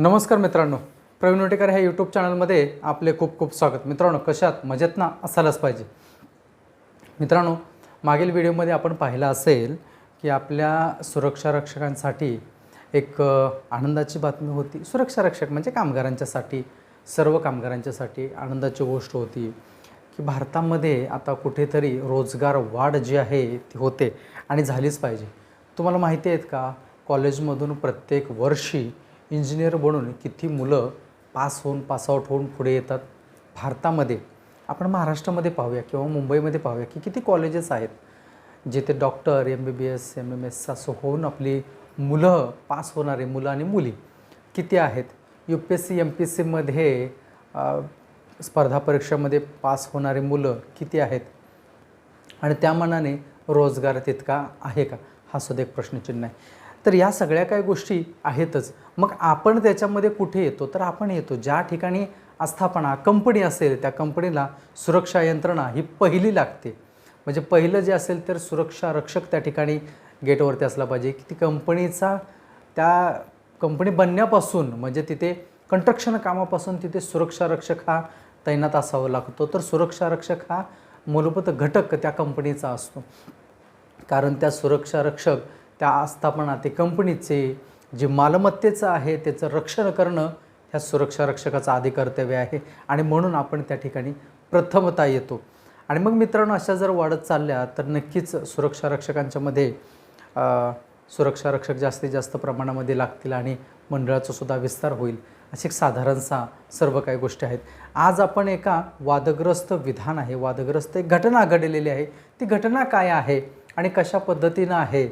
नमस्कार मित्रांनो. प्रवीण वटेकर ह्या यूट्यूब चॅनलमध्ये आपले खूप खूप स्वागत. मित्रांनो कशात मजेत ना? असायलाच पाहिजे. मित्रांनो मागील व्हिडिओमध्ये आपण पाहिलं असेल की आपल्या सुरक्षा रक्षकांसाठी एक आनंदाची बातमी होती. सुरक्षा रक्षक म्हणजे कामगारांच्यासाठी सर्व कामगारांच्यासाठी आनंदाची गोष्ट होती की भारतामध्ये आता कुठेतरी रोजगार वाढ जी आहे ती होते आणि झालीच पाहिजे. तुम्हाला माहिती आहेत का? कॉलेजमधून प्रत्येक वर्षी इंजिनियर बनून किती मुलं पास होऊन पासआउट होऊन पुढे येतात. भारतामध्ये आपण महाराष्ट्रामध्ये पाहूया किंवा मुंबईमध्ये पाहूया की किती कॉलेजेस आहेत जिथे doctor M B B S M M S असं होऊन आपली मुलं पास होणारे मुलं आणि मुली किती आहेत? U P S C M P S सीमध्ये स्पर्धा परीक्षामध्ये पास होणारे मुलं किती आहेत? आणि त्या मनाने रोजगार तितका आहे का? हा सुद्धा एक प्रश्नचिन्ह आहे. तर या सगळ्या काही गोष्टी आहेतच. मग आपण त्याच्यामध्ये कुठे येतो? तर आपण येतो. ज्या ठिकाणी आस्थापना कंपनी असेल त्या कंपनीला सुरक्षा यंत्रणा ही पहिली लागते. म्हणजे पहिलं जे असेल तर सुरक्षा रक्षक त्या ठिकाणी गेटवरती असला पाहिजे की ती कंपनीचा त्या कंपनी बनण्यापासून म्हणजे तिथे कंट्रक्शन कामापासून तिथे सुरक्षा रक्षक हा तैनात असावा लागतो. तर सुरक्षा रक्षक हा मूलभूत घटक त्या कंपनीचा असतो. कारण त्या सुरक्षा रक्षक त्या आस्थापना ते कंपनीचे जे मालमत्तेचं आहे त्याचं रक्षण करणं ह्या सुरक्षा रक्षकाचं आधी कर्तव्य आहे. आणि म्हणून आपण त्या ठिकाणी प्रथमता येतो. आणि मग मित्रांनो अशा जर वाढत चालल्या तर नक्कीच सुरक्षा रक्षकांच्यामध्ये सुरक्षा रक्षक जास्तीत जास्त प्रमाणामध्ये लागतील आणि मंडळाचा सुद्धा विस्तार होईल. अशी एक साधारणसा सर्व काही गोष्टी आहेत. आज आपण एका वादग्रस्त विधान आहे. वादग्रस्त एक घटना घडलेली आहे. ती घटना काय आहे आणि कशा पद्धतीनं आहे?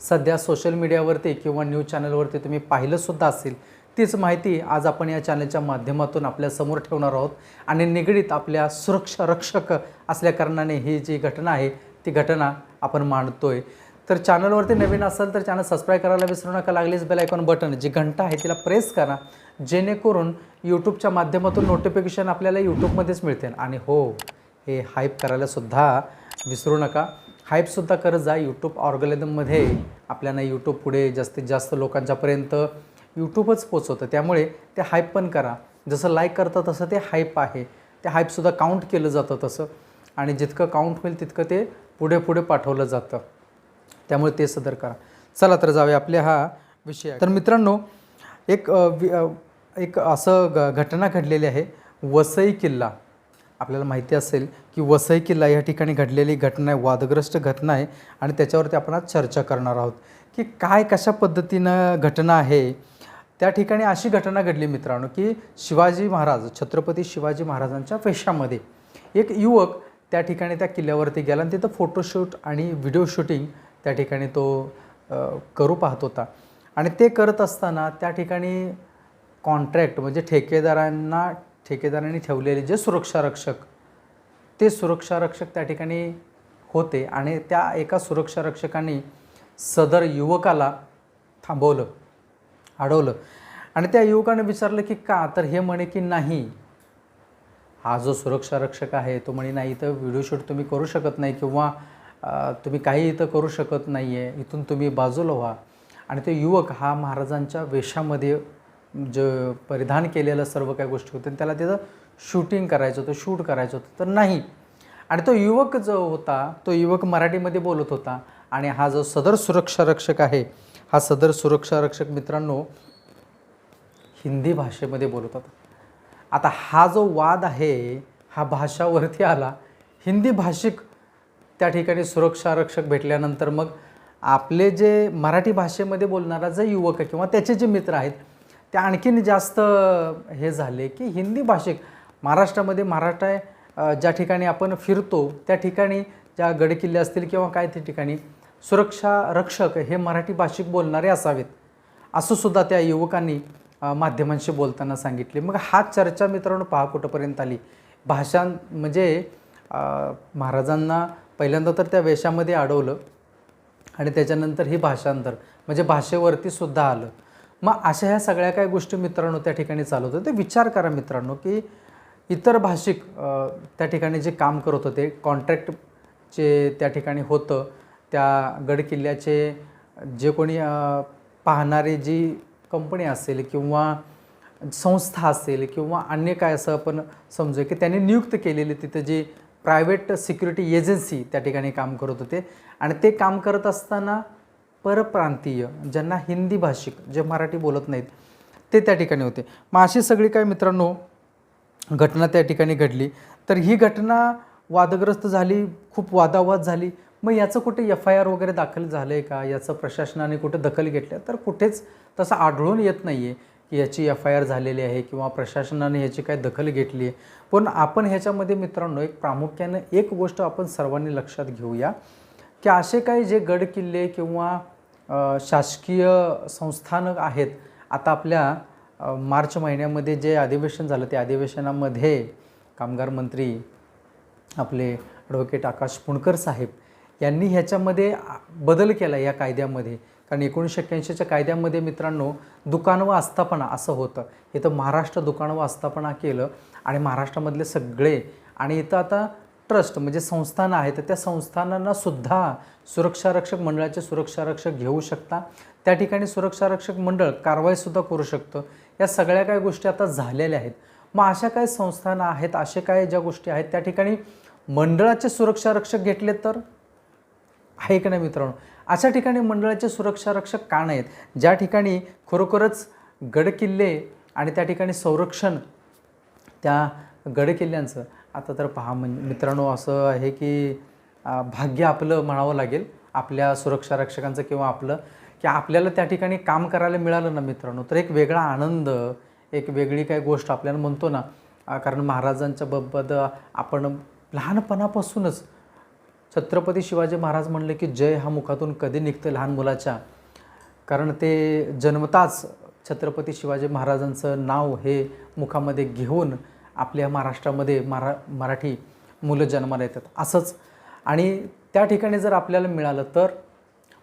सध्या सोशल मीडियावरती किंवा न्यूज चॅनलवरती तुम्ही पाहिलंसुद्धा असेल तीच माहिती आज आपण या चॅनलच्या माध्यमातून आपल्यासमोर ठेवणार आहोत. आणि निगडीत आपल्या सुरक्षा रक्षक असल्याकारणाने ही जी घटना आहे ती घटना आपण मांडतोय. तर चॅनलवरती नवीन असाल तर चॅनल सबस्क्राईब करायला विसरू नका. लागलीच बेल आयकॉन बटन जी घंटा आहे तिला प्रेस करा. जेणेकरून यूट्यूबच्या माध्यमातून नोटिफिकेशन आपल्याला यूट्यूबमध्येच मिळते आणि हो हे हाईप करायलासुद्धा विसरू नका. हाईपसुद्धा करत जा. यूट्यूब ऑर्गलिझममध्ये आपल्याला यूट्यूब पुढे जास्तीत जास्त लोकांच्यापर्यंत यूट्यूबच पोचवतं. त्यामुळे ते हाईप पण करा. जसं लाईक करतं तसं ते हाईप आहे. ते हाईपसुद्धा काउंट केलं जातं तसं. आणि जितकं काउंट होईल तितकं ते पुढे पुढे पाठवलं जातं. त्यामुळे ते सदर करा. चला तर जाऊया आपल्या हा विषय. तर मित्रांनो एक एक असं घटना घडलेली आहे. वसई किल्ला. आपल्याला माहिती असेल की वसई किल्ला या ठिकाणी घडलेली घटना आहे वादग्रस्त घटना आहे आणि त्याच्यावरती आपण आज चर्चा करणार आहोत की काय कशा पद्धतीनं घटना आहे. त्या ठिकाणी अशी घटना घडली मित्रांनो की शिवाजी महाराज छत्रपती शिवाजी महाराजांच्या वेशामध्ये एक युवक त्या ठिकाणी त्या किल्ल्यावरती गेला आणि तिथं फोटोशूट आणि व्हिडिओ शूटिंग त्या ठिकाणी तो करू पाहत होता. आणि ते करत असताना त्या ठिकाणी कॉन्ट्रॅक्ट म्हणजे ठेकेदारांना ठेकेदारांनी ठेवलेले जे सुरक्षारक्षक ते सुरक्षा रक्षक त्या ठिकाणी होते आणि त्या एका सुरक्षारक्षकांनी सदर युवकाला थांबवलं अडवलं. आणि त्या युवकाने विचारलं की का? तर हे म्हणे की नाही. हा जो सुरक्षारक्षक आहे तो म्हणे नाही इथं व्हिडिओ शूट तुम्ही करू शकत नाही किंवा तुम्ही काही इथं करू शकत नाही आहे इथून तुम्ही बाजूला व्हा. आणि तो युवक हा महाराजांच्या वेशामध्ये जे परिधान केलेलं सर्व काही गोष्टी होत्या त्याला तिथं शूटिंग करायचं होतं शूट करायचं होतं तर नाही. आणि तो युवक जो होता तो युवक मराठीमध्ये बोलत होता. आणि हा जो सदर सुरक्षा रक्षक आहे हा सदर सुरक्षा रक्षक मित्रांनो हिंदी भाषेमध्ये बोलत होता. आता हा जो वाद आहे हा भाषावरती आला. हिंदी भाषिक त्या ठिकाणी सुरक्षा रक्षक भेटल्यानंतर मग आपले जे मराठी भाषेमध्ये बोलणारा जे युवक आहे किंवा त्याचे जे मित्र आहेत ते आणखीन जास्त हे झाले की हिंदी भाषिक महाराष्ट्रामध्ये मराठा ज्या ठिकाणी आपण फिरतो त्या ठिकाणी ज्या गडकिल्ले असतील किंवा काय त्या ठिकाणी सुरक्षा रक्षक हे मराठी भाषिक बोलणारे असावेत. असं सुद्धा त्या युवकांनी माध्यमांशी बोलताना सांगितले. मग हा चर्चा मित्रांनो पहा कुठंपर्यंत आली. भाषा म्हणजे महाराजांना पहिल्यांदा तर त्या वेशामध्ये अडवलं आणि त्याच्यानंतर ही भाषांतर म्हणजे भाषेवरती सुद्धा आलं. मग अशा ह्या सगळ्या काही गोष्टी मित्रांनो त्या ठिकाणी चालत होतं ते विचार करा मित्रांनो की इतर भाषिक त्या ठिकाणी जे काम करत होते कॉन्ट्रॅक्ट जे त्या ठिकाणी होतं त्या गडकिल्ल्याचे जे कोणी पाहणारी जी कंपनी असेल किंवा संस्था असेल किंवा अन्य काय असं आपण समजू की त्यांनी नियुक्त केलेली तिथं जी प्रायव्हेट सिक्युरिटी एजन्सी त्या ठिकाणी काम करत होते. आणि ते काम करत असताना परप्रांतीय ज्यांना हिंदी भाषिक जे मराठी बोलत नाहीत ते त्या ठिकाणी होते. मग अशी सगळी काय मित्रांनो घटना त्या ठिकाणी घडली. तर ही घटना वादग्रस्त झाली खूप वादावाद झाली. मग याचं कुठे एफ आय आर वगैरे दाखल झालं आहे का? याचं प्रशासनाने कुठे दखल घेतल्या तर कुठेच तसं आढळून येत नाही आहे की याची एफ आय आर झालेली आहे किंवा प्रशासनाने ह्याची काय दखल घेतली आहे. पण आपण ह्याच्यामध्ये मित्रांनो एक प्रामुख्यानं एक गोष्ट आपण सर्वांनी लक्षात घेऊया. की असे काही जे गड किल्ले किंवा शासकीय संस्थानं आहेत आता आपल्या मार्च महिन्यामध्ये जे अधिवेशन झालं त्या अधिवेशनामध्ये कामगार मंत्री आपले ॲडव्होकेट आकाश पुणकर साहेब यांनी ह्याच्यामध्ये बदल केला या कायद्यामध्ये. कारण एकोणीसशे एक्क्याऐंशीच्या कायद्यामध्ये मित्रांनो दुकान व आस्थापना असं होतं. इथं महाराष्ट्र दुकान व आस्थापना केलं आणि महाराष्ट्रामधले सगळे आणि इथं आता ट्रस्ट म्हणजे संस्थानं आहेत तर त्या संस्थानांना सुद्धा सुरक्षारक्षक मंडळाचे सुरक्षारक्षक घेऊ शकता. त्या ठिकाणी सुरक्षारक्षक मंडळ कारवाईसुद्धा करू शकतं. या सगळ्या काही गोष्टी आता झालेल्या आहेत. मग अशा काय संस्थानं आहेत असे काय ज्या गोष्टी आहेत त्या ठिकाणी मंडळाचे सुरक्षारक्षक घेतले तर? आहे का नाही मित्रांनो? अशा ठिकाणी मंडळाचे सुरक्षारक्षक का नाहीत? ज्या ठिकाणी खरोखरच गडकिल्ले आणि त्या ठिकाणी संरक्षण त्या गडकिल्ल्यांचं आता तर पहा म्हणजे मित्रांनो असं आहे की भाग्य आपलं म्हणावं लागेल. आपल्या सुरक्षारक्षकांचं किंवा आपलं की आपल्याला त्या ठिकाणी काम करायला मिळालं ना मित्रांनो तर एक वेगळा आनंद एक वेगळी काय गोष्ट आपल्याला म्हणतो ना कारण महाराजांच्या बद्दल आपण लहानपणापासूनच छत्रपती शिवाजी महाराज म्हणले की जय हा मुखातून कधी निघतं लहान मुलाच्या. कारण ते जन्मताच छत्रपती शिवाजी महाराजांचं नाव हे मुखामध्ये घेऊन आपल्या महाराष्ट्रामध्ये मरा मराठी मुलं जन्माला येतात. असंच. आणि त्या ठिकाणी जर आपल्याला मिळालं तर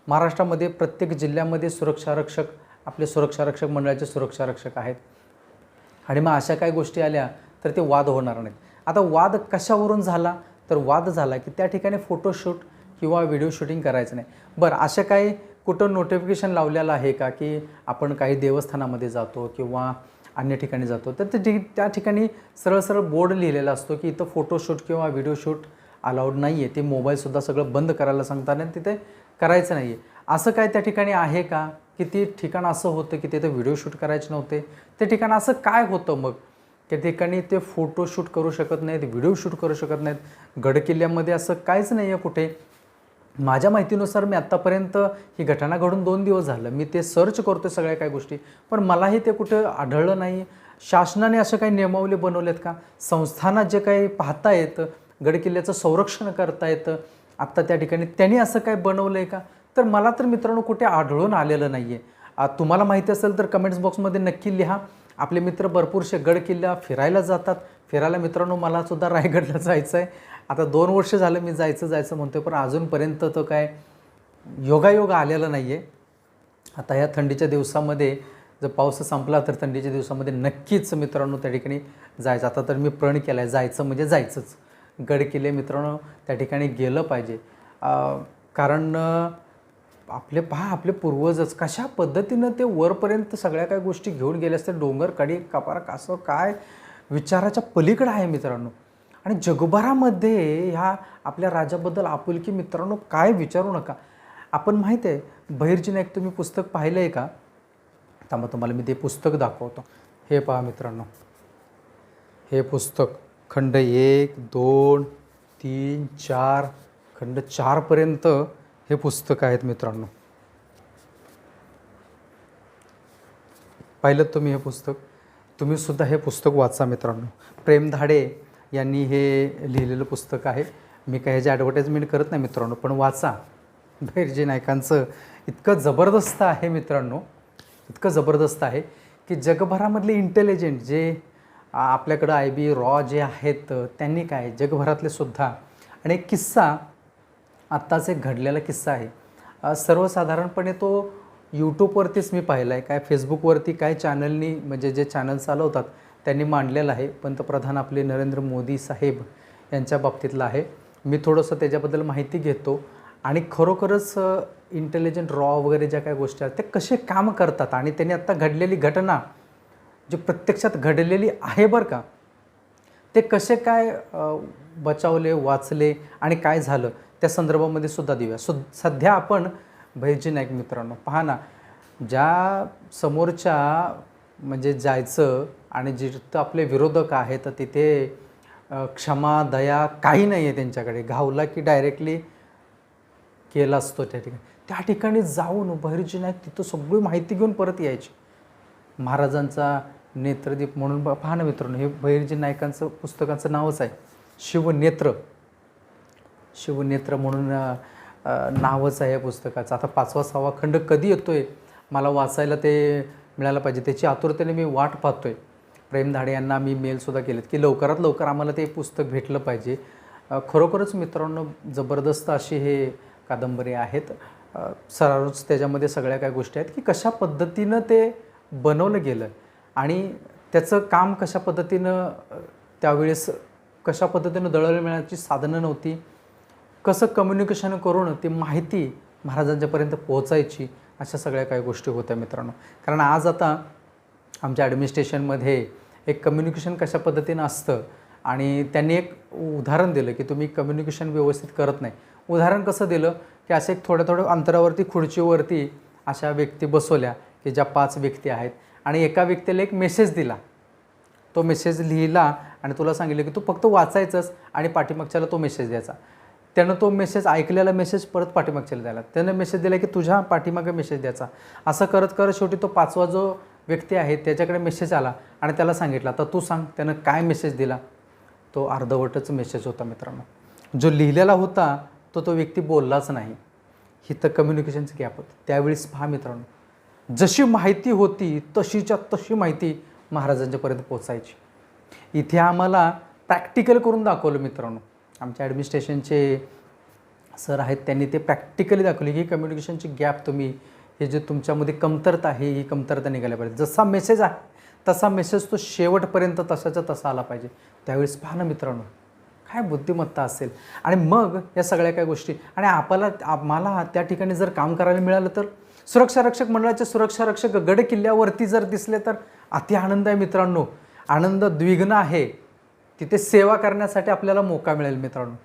महाराष्ट्रामध्ये प्रत्येक जिल्ह्यामध्ये सुरक्षारक्षक आपले सुरक्षारक्षक मंडळाचे सुरक्षारक्षक आहेत. आणि मग अशा काही गोष्टी आल्या तर ते वाद होणार नाहीत. आता वाद कशावरून झाला? तर वाद झाला की त्या ठिकाणी फोटोशूट किंवा व्हिडिओ शूटिंग करायचं नाही. बरं अशा काही कुठं नोटिफिकेशन लावलेलं आहे का की आपण काही देवस्थानामध्ये जातो किंवा अन्य ठिकाणी जातो. तर ते ठिक त्या ठिकाणी सरळ सरळ बोर्ड लिहिलेला असतो की इथं फोटोशूट किंवा व्हिडिओ शूट अलाउड नाही आहे ते मोबाईलसुद्धा सगळं बंद करायला सांगतात आणि तिथे करायचं नाही आहे असं काय त्या ठिकाणी आहे का? की ते ठिकाण असं होतं की तिथे व्हिडिओ शूट करायचे नव्हते? ते ठिकाण असं काय होतं मग? त्या ठिकाणी ते फोटो शूट करू शकत नाहीत व्हिडिओ शूट करू शकत नाहीत. गडकिल्ल्यामध्ये असं काहीच नाही आहे कुठे. माझ्या माहितीनुसार मी आत्तापर्यंत ही घटना घडून दोन दिवस झालं. मी ते सर्च करतो सगळ्या काही गोष्टी पण मलाही ते कुठं आढळलं नाही. शासनाने असं काही नियमावली बनवलेत का? संस्थानात जे काही पाहता येतं गडकिल्ल्याचं संरक्षण करता येतं आत्ता त्या ठिकाणी त्यांनी असं काय बनवलं आहे का? तर मला तर मित्रांनो कुठे आढळून आलेलं नाही आहे तुम्हाला माहिती असेल तर कमेंट्स बॉक्समध्ये नक्की लिहा. आपले मित्र भरपूरसे गड किल्ला फिरायला जातात. फिरायला मित्रांनो मला सुद्धा रायगडला जायचं आहे आता दोन वर्ष झालं मी जायचं जायचं म्हणतो पण अजूनपर्यंत तो काय योगायोग आलेला नाही आहे आता या थंडीच्या दिवसामध्ये जर पाऊस संपला तर थंडीच्या दिवसामध्ये नक्कीच मित्रांनो त्या ठिकाणी जायचं. आता तर मी प्रण केला आहे जायचं म्हणजे जायचंच. गड किल्ले मित्रांनो त्या ठिकाणी गेलं पाहिजे. कारण आपले पहा आपले पूर्वजच. कशा पद्धतीनं ते वरपर्यंत सगळ्या काही गोष्टी घेऊन गेले असते डोंगर कडी कपारा कासव काय? विचाराच्या पलीकडं आहे मित्रांनो. आणि जगभरामध्ये ह्या आपल्या राजाबद्दल आपुलकी मित्रांनो काय विचारू नका. आपण माहीत आहे बहिर्जी नाईक तुम्ही पुस्तक पाहिलं आहे का? त्यामुळे तुम्हाला मी ते पुस्तक दाखवतो. हे पहा मित्रांनो. हे पुस्तक खंड एक दोन तीन चार खंड चारपर्यंत हे पुस्तक आहेत मित्रांनो. पाहिलं तुम्ही हे पुस्तक? तुम्ही सुद्धा हे पुस्तक वाचा मित्रांनो. प्रेम धाडे यांनी हे लिहिलेलं पुस्तक आहे. मी काही ह्याची ॲडव्हर्टाईजमेंट करत नाही मित्रांनो पण वाचा. भैरजी नायकांचं इतकं जबरदस्त आहे मित्रांनो इतकं जबरदस्त आहे की जगभरामधले इंटेलिजंट जे आपल्याकडं आय बी रॉ जे आहेत त्यांनी काय जगभरातले सुद्धा. आणि एक किस्सा आत्ताच एक घडलेला किस्सा आहे. सर्वसाधारणपणे तो यूट्यूबवरतीच मी पाहिला आहे काय फेसबुकवरती काय चॅनलनी म्हणजे जे चॅनल चालवतात त्यांनी मांडलेलं आहे. पंतप्रधान आपले नरेंद्र मोदी साहेब यांच्या बाबतीतलं आहे. मी थोडंसं त्याच्याबद्दल माहिती घेतो. आणि खरोखरच इंटेलिजंट रॉ वगैरे ज्या काही गोष्टी आहेत ते कसे काम करतात? आणि त्यांनी आत्ता घडलेली घटना जी प्रत्यक्षात घडलेली आहे बरं का ते कसे काय बचावले वाचले आणि काय झालं? त्या संदर्भामध्ये सुद्धा देऊया. सु सध्या आपण भैजी नाईक मित्रांनो पहा ना ज्या समोरच्या म्हणजे जायचं आणि जिथं आपले विरोधक आहेत तर तिथे क्षमा दया काही नाही आहे त्यांच्याकडे. घावला की डायरेक्टली केला असतो त्या ठिकाणी. त्या ठिकाणी जाऊन बहिर्जी नाईक तिथं सगळी माहिती घेऊन परत यायची. महाराजांचा नेत्रदीप म्हणून पहा ना मित्रांनो हे बहिर्जी नायकांचं पुस्तकाचं नावच आहे. शिवनेत्र. शिवनेत्र म्हणून नावच आहे या पुस्तकाचं. आता पाचवा सहावा खंड कधी येतो आहे मला वाचायला ते मिळायला पाहिजे. त्याची आतुरतेने मी वाट पाहतो आहे प्रेम धाडे यांना मी मेलसुद्धा केलेत की लवकरात लवकर आम्हाला ते पुस्तक भेटलं पाहिजे. खरोखरच मित्रांनो जबरदस्त अशी हे कादंबरी आहेत. सरारूच त्याच्यामध्ये सगळ्या काय गोष्टी आहेत की कशा पद्धतीनं ते बनवलं गेलं आणि त्याचं काम कशा पद्धतीनं त्यावेळेस कशा पद्धतीनं दळणवळणाची साधनं नव्हती कसं कम्युनिकेशन करून ती माहिती महाराजांच्यापर्यंत पोहोचायची अशा सगळ्या काही गोष्टी होत्या मित्रांनो. कारण आज आता आमच्या ॲडमिनिस्ट्रेशनमध्ये एक कम्युनिकेशन कशा पद्धतीनं असतं आणि त्यांनी एक उदाहरण दिलं की तुम्ही कम्युनिकेशन व्यवस्थित करत नाही. उदाहरण कसं दिलं की असे एक थोड्या थोड्या अंतरावरती खुर्चीवरती अशा व्यक्ती बसवल्या की ज्या पाच व्यक्ती आहेत आणि एका व्यक्तीला एक मेसेज दिला. तो मेसेज लिहिला आणि तुला सांगितलं की तू फक्त वाचायचंच आणि पाठीमागच्याला तो मेसेज द्यायचा. त्यानं तो मेसेज ऐकलेला मेसेज परत पाठीमागच्याला द्यायला. त्यानं मेसेज दिला की तुझ्या पाठीमागे मेसेज द्यायचा. असं करत करत शेवटी तो पाचवा जो व्यक्ती आहे त्याच्याकडे मेसेज आला आणि त्याला सांगितला तर तू सांग त्यानं काय मेसेज दिला? तो अर्धवटच मेसेज होता मित्रांनो. जो लिहिलेला होता तो तो व्यक्ती बोललाच नाही. ही तर कम्युनिकेशनचं गॅप होतं. त्यावेळेस पहा मित्रांनो जशी माहिती होती तशीच्या तशी माहिती महाराजांच्यापर्यंत पोचायची इथे आम्हाला प्रॅक्टिकल करून दाखवलं मित्रांनो. आमच्या ॲडमिनिस्ट्रेशनचे सर आहेत त्यांनी ते प्रॅक्टिकली दाखवले की कम्युनिकेशनची गॅप तुम्ही हे जे तुमच्यामध्ये कमतरता आहे ही कमतरता निघाल्या पाहिजे. जसा मेसेज आहे तसा मेसेज तो शेवटपर्यंत तसाचा तसा आला पाहिजे. त्यावेळेस पहा ना मित्रांनो काय बुद्धिमत्ता असेल. आणि मग या सगळ्या काय गोष्टी आणि आपल्याला आम्हाला त्या ठिकाणी जर काम करायला मिळालं तर सुरक्षा रक्षक मंडळाचे सुरक्षा रक्षक गड किल्ल्यावरती जर दिसले तर अति आनंद आहे मित्रांनो. आनंद द्विघ्न आहे. तिथे सेवा करण्यासाठी आपल्याला मोका मिळेल मित्रांनो.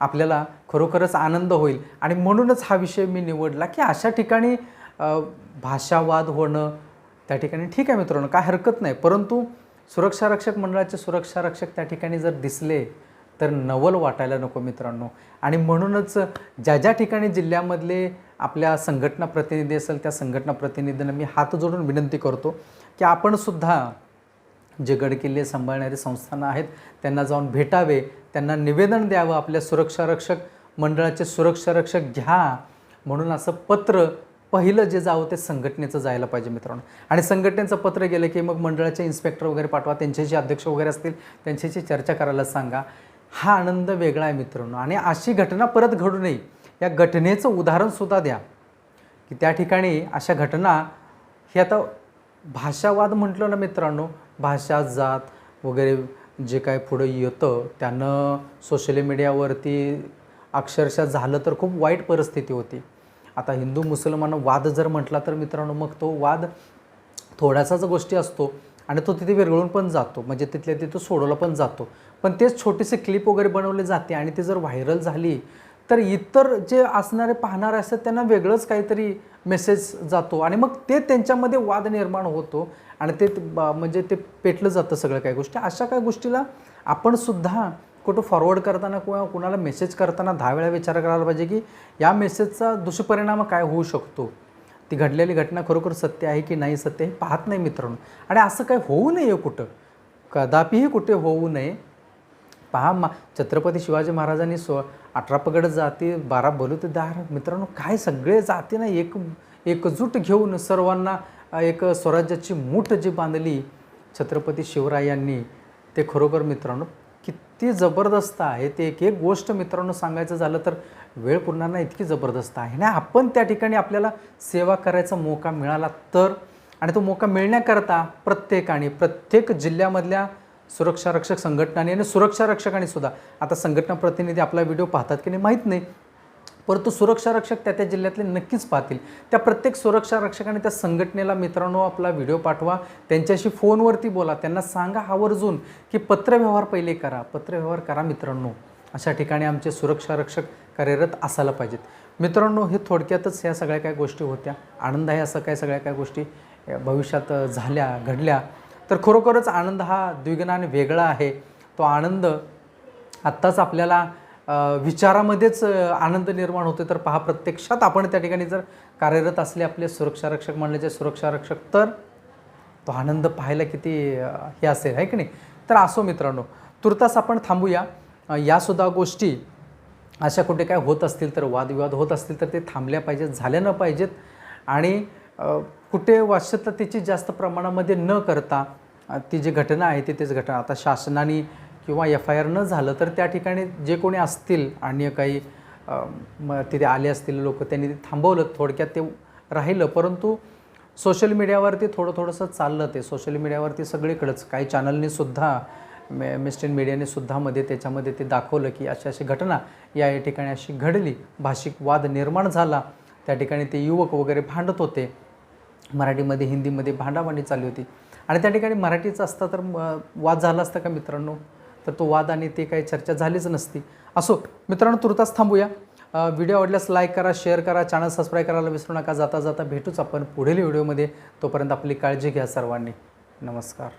आपल्याला खरोखरच आनंद होईल. आणि म्हणूनच हा विषय मी निवडला की अशा ठिकाणी भाषावाद होणं त्या ठिकाणी ठीक आहे मित्रांनो काय हरकत नाही. परंतु सुरक्षा रक्षक मंडळाचे सुरक्षा रक्षक त्या ठिकाणी जर दिसले तर नवल वाटायला नको मित्रांनो. आणि म्हणूनच ज्या ज्या ठिकाणी जिल्ह्यामधले आपल्या संघटना प्रतिनिधी असेल त्या संघटना प्रतिनिधींना मी हात जोडून विनंती करतो की आपणसुद्धा जे गडकिल्ले सांभाळणारे संस्थानं आहेत. त्यांना जाऊन भेटावे. त्यांना निवेदन द्यावं. आपल्या सुरक्षारक्षक मंडळाचे सुरक्षारक्षक घ्या. म्हणून असं पत्र पहिलं जे जावं ते संघटनेचं जायला पाहिजे मित्रांनो. आणि संघटनेचं पत्र गेलं की मग मंडळाचे इन्स्पेक्टर वगैरे पाठवा. त्यांच्याशी अध्यक्ष वगैरे असतील त्यांच्याशी चर्चा करायला सांगा. हा आनंद वेगळा आहे मित्रांनो. आणि अशी घटना परत घडू नये. या घटनेचं उदाहरणसुद्धा द्या. की त्या ठिकाणी अशा घटना हे आता भाषावाद म्हटलं ना मित्रांनो भाषा जात वगैरे जे काय पुढं येतं त्यानं सोशल मीडियावरती अक्षरशः झालं तर खूप वाईट परिस्थिती होती. आता हिंदू मुसलमान वाद जर म्हटला तर मित्रांनो मग तो वाद थोड्यासाच गोष्टी असतो आणि तो तिथे विरघळून पण जातो. म्हणजे तिथल्या तिथं सोडवला पण जातो. पण तेच छोटेसे क्लिप वगैरे बनवले जाते आणि ती जर व्हायरल झाली तर इतर जे असणारे पाहणारे असतात त्यांना वेगळंच काहीतरी मेसेज जातो. आणि मग ते त्यांच्यामध्ये वाद निर्माण होतो आणि ते म्हणजे ते पेटलं जातं सगळं काही गोष्टी. अशा काही गोष्टीला आपण सुद्धा कुठं फॉरवर्ड करताना किंवा कुणाला मेसेज करताना दहा वेळा विचार करायला पाहिजे की या मेसेजचा दुष्परिणाम काय होऊ शकतो? ती घडलेली घटना खरोखर सत्य आहे की नाही सत्य हे पाहत नाही मित्रांनो. आणि असं काही होऊ नये कुठं. कदापिही कुठे होऊ नये. पहा मा छत्रपती शिवाजी महाराजांनी स्व अठरा पगड जाती बारा बलुतेदार मित्रांनो काय सगळे जाती ना एक एकजूट घेऊन सर्वांना एक स्वराज्याची मूठ जी बांधली छत्रपती शिवरायांनी ते खरोखर मित्रांनो किती जबरदस्त आहे. ते एक एक गोष्ट मित्रांनो सांगायचं झालं तर वेळ पुरणांना इतकी जबरदस्त आहे आणि आपण त्या ठिकाणी आपल्याला सेवा करायचा मोका मिळाला तर आणि तो मोका मिळण्याकरता प्रत्येकाने प्रत्येक जिल्ह्यामधल्या सुरक्षा रक्षक संघटनाने आणि सुरक्षा रक्षकाने सुद्धा. आता संघटना प्रतिनिधी आपला व्हिडिओ पाहतात की नाही माहीत नाही. परंतु सुरक्षा रक्षक त्या त्या जिल्ह्यातले नक्कीच पाहतील. त्या प्रत्येक सुरक्षा रक्षकाने त्या संघटनेला मित्रांनो आपला व्हिडिओ पाठवा. त्यांच्याशी फोनवरती बोला. त्यांना सांगा आवर्जून की पत्रव्यवहार पहिले करा. पत्रव्यवहार करा मित्रांनो. अशा ठिकाणी आमचे सुरक्षा रक्षक कार्यरत असायला पाहिजेत. मित्रांनो हे थोडक्यातच ह्या सगळ्या काय गोष्टी होत्या. आनंद आहे असं काय सगळ्या काय गोष्टी भविष्यात झाल्या घडल्या. तर खरोखरच आनंद हा द्विगुणाने वेगळा आहे. तो आनंद आत्ताच आपल्याला विचारामध्येच आनंद निर्माण होते तर पहा प्रत्यक्षात आपण त्या ठिकाणी जर कार्यरत असले आपले सुरक्षा रक्षक म्हणण्याचे सुरक्षा रक्षक तर तो आनंद पाहायला किती हे असेल आहे की नाही? तर असो मित्रांनो तुर्तास आपण थांबूया. यासुद्धा गोष्टी अशा कुठे काय होत असतील तर वादविवाद होत असतील तर ते थांबल्या पाहिजेत झाल्या न पाहिजेत. आणि कुठे वाच्यतेची जास्त प्रमाणामध्ये न करता ती जी घटना आहे ती तीच घटना. आता शासनाने किंवा एफ आय आर न झालं तर त्या ठिकाणी जे कोणी असतील अन्य काही तिथे आले असतील लोक त्यांनी ते थांबवलं थोडक्यात ते राहिलं. परंतु सोशल मीडियावरती थोडं थोडंसं चाललं ते. सोशल मीडियावरती सगळीकडंच काही चॅनलनीसुद्धा मे मिस्टर मीडियानेसुद्धा मध्ये त्याच्यामध्ये ते दाखवलं की अशी अशी घटना या या ठिकाणी अशी घडली. भाषिक वाद निर्माण झाला. त्या ठिकाणी ते युवक वगैरे भांडत होते. मराठीमध्ये हिंदीमध्ये भांडाभांडी चालली होती. आणि त्या ठिकाणी मराठीचं असता तर वाद झाला असता का मित्रांनो? तर तो वाद आणि ते काही चर्चा झालीच नसती. असो मित्रांनो तुर्तास थांबूया. व्हिडिओ आवडल्यास लाईक करा शेअर करा चॅनल सबस्क्राईब करायला विसरू नका. जाता जाता भेटूच आपण पुढील व्हिडिओमध्ये. तोपर्यंत आपली काळजी घ्या सर्वांनी. नमस्कार.